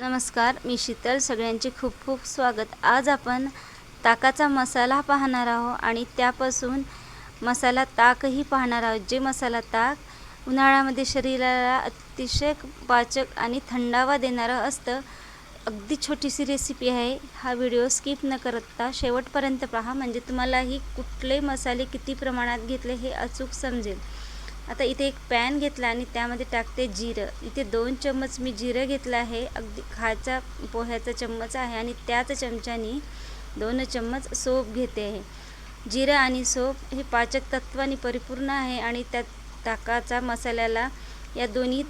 नमस्कार मी शीतल. सगळ्यांचे खूप खूप स्वागत. आज आपण ताकाचा मसाला पाहणार आहोत आणि त्यापासून मसाला ताकही पाहणार आहोत. जे मसाला ताक उन्हाळ्यामध्ये शरीराला अतिशय पाचक आणि थंडावा देणारं असतं अगदी छोटीशी रेसिपी आहे. हा व्हिडिओ स्किप न करता शेवटपर्यंत पहा. म्हणजे तुम्हालाही कुठले मसाले किती प्रमाणात घेतले हे अचूक समजेल. आता इथे एक पॅन घेतला आणि त्यामध्ये टाकते जिरं. इथे दोन चम्मच मी जिरं घेतलं आहे. अगदी खायचा पोह्याचा चम्मच आहे आणि त्याच चमच्याने दोन चम्मच सोप घेते आहे. जिरं आणि सोप हे पाचक तत्वाने परिपूर्ण आहे आणि त्या ताकाचा मसाल्याला या दोन्ही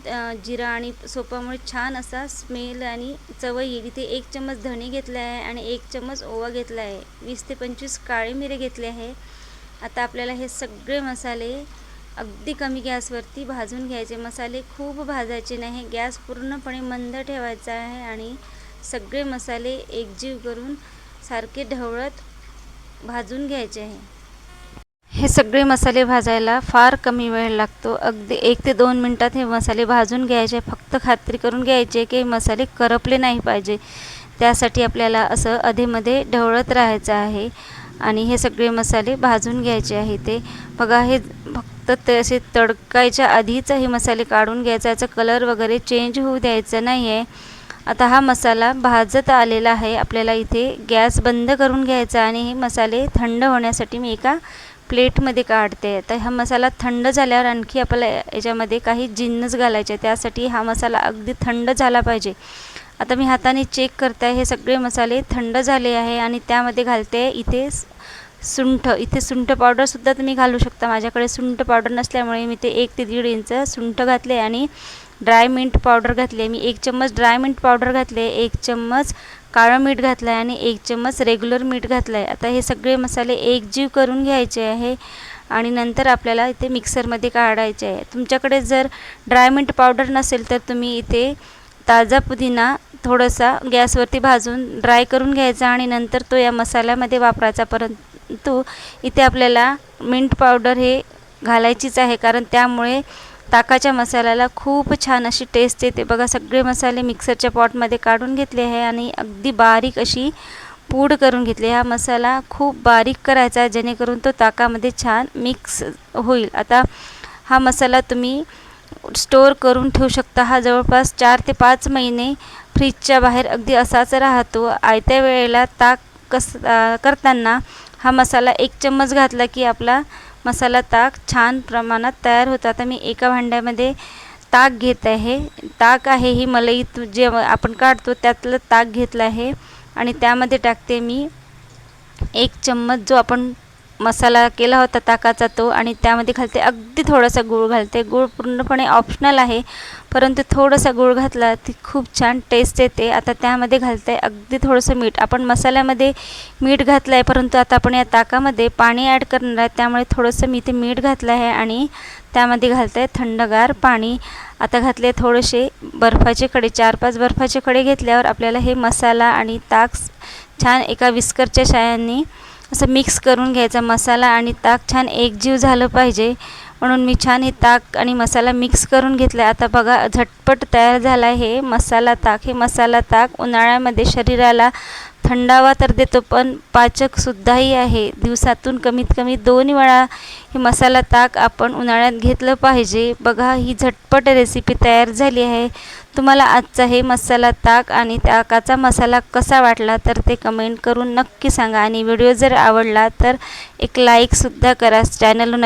जिरा आणि सोपामुळे छान असा स्मेल आणि चव येईल. इथे एक चम्मच धणे घेतला आहे आणि एक चम्मच ओवा घेतला आहे. वीस ते पंचवीस काळे मिरे घेतले आहे. आता आपल्याला हे सगळे मसाले अगदी कमी गॅसवरती भाजून घ्यायचे. मसाले खूप भाजायचे नाही. गॅस पूर्णपणे मंद ठेवायचा आहे आणि सगळे मसाले एकजीव करून सारखे ढवळत भाजून घ्यायचे आहे. हे सगळे मसाले भाजायला फार कमी वेळ लागतो. अगदी एक ते दोन मिनटात हे मसाले भाजून घ्यायचे. फक्त खात्री करून घ्यायचे की मसाले करपले नाही पाहिजे. त्यासाठी आपल्याला असं अधेमध्ये ढवळत राहायचं आहे आणि हे सगळे मसाले भाजून घ्यायचे आहे ते. बघा हे फक्त ते असे तडकायच्या आधीच हे मसाले काढून घ्यायचा. याचा कलर वगैरे चेंज होऊ द्यायचा नाही आहे आता हा मसाला भाजत आलेला आहे. आपल्याला इथे गॅस बंद करून घ्यायचा आणि हे मसाले थंड होण्यासाठी मी एका प्लेटमध्ये काढते. तर हा मसाला थंड झाल्यावर आणखी आपल्याला याच्यामध्ये काही जिन्नस घालायचे. त्यासाठी हा मसाला अगदी थंड झाला पाहिजे. आता मी हाताने चेक करते. आहे हे सगळे मसाले थंड झाले आहे आणि त्यामध्ये घालते इथे सुंठ इथे सुंठ पावडरसुद्धा तुम्ही घालू शकता. माझ्याकडे सुंठ पावडर नसल्यामुळे मी ते एक ते दीड इंच सुंठ घातले आणि ड्राय मिंट पावडर घातली. मी एक चम्मच ड्राय मिंट पावडर घातले एक चम्मच काळं मीठ घातलं आहे आणि एक चम्मच रेग्युलर मीठ घातलं आहे आता हे सगळे मसाले एकजीव करून घ्यायचे आहे आणि नंतर आपल्याला इथे मिक्सरमध्ये काढायचे आहे. तुमच्याकडे जर ड्राय मिंट पावडर नसेल तर तुम्ही इथे ताजा पुदिना थोडासा गॅसवरती भाजून ड्राय करून घ्यायचा आणि नंतर तो या मसाल्यामध्ये वापरायचा. परंतु इथे आपल्याला मिंट पावडर हे घालायचीच आहे कारण त्यामुळे ताकाच्या मसाल्याला खूप छान अशी टेस्ट येते. बघा सगळे मसाले मिक्सरच्या पॉटमध्ये काढून घेतले आहे आणि अगदी बारीक अशी पूड करून घेतली हा मसाला खूप बारीक करायचा जेणेकरून तो ताकामध्ये छान मिक्स होईल. आता हा मसाला तुम्ही स्टोअर करून ठेवू शकता. हा जवळपास चार ते पाच महिने फ्रीजच्या बाहेर अगदी असाच राहतो. आयत्या वेळेला ताक कस करताना हा मसाला एक चम्मच घातला की आपला मसाला ताक छान प्रमाणात तयार होतो. आता मी एका भांड्यामध्ये ताक घेत आहे. ताक आहे ही मलई जे आपण काढतो त्यातलं ताक घेतलं आहे आणि त्यामध्ये टाकते मी एक चम्मच जो आपण मसाला केला होता ताकाचा तो आणि त्यामध्ये घालते अगदी थोडासा गूळ घालते. गूळ पूर्णपणे ऑप्शनल आहे. परंतु थोडासा गूळ घातला ती खूप छान टेस्ट येते. आता त्यामध्ये घालते अगदी थोडंसं मीठ. आपण मसाल्यामध्ये मीठ घातलं आहे परंतु आता आपण या ताकामध्ये पाणी ॲड करणार आहे. त्यामुळे थोडंसं मी ते मीठ घातलं आहे आणि त्यामध्ये घालते थंडगार पाणी. आता घातले थोडेसे बर्फाचे कडे चार पाच बर्फाचे कडे घेतल्यावर आपल्याला हे मसाला आणि ताक छान एका विस्करच्या शायांनी असं मिक्स करून घ्यायचा. मसाला आणि ताक छान एकजीव झालं पाहिजे. म्हणून मी छान हे ताक आणि मसाला मिक्स करून घेतला आता बघा झटपट तयार झाला आहे मसाला ताक. हे मसाला ताक उन्हाळ्यामध्ये शरीराला थंडावा तर देतो पण पाचकसुद्धाही आहे. दिवसातून कमीत कमी दोन वेळा हे मसाला ताक आपण उन्हाळ्यात घेतलं पाहिजे. बघा ही झटपट रेसिपी तयार झाली आहे. तुम्हाला आजचा हे मसाला ताक आणि ताकाचा मसाला कसा वाटला तर ते कमेंट करून नक्की सांगा. आणि व्हिडिओ जर आवडला तर एक लाईकसुद्धा करा. चॅनल नवीन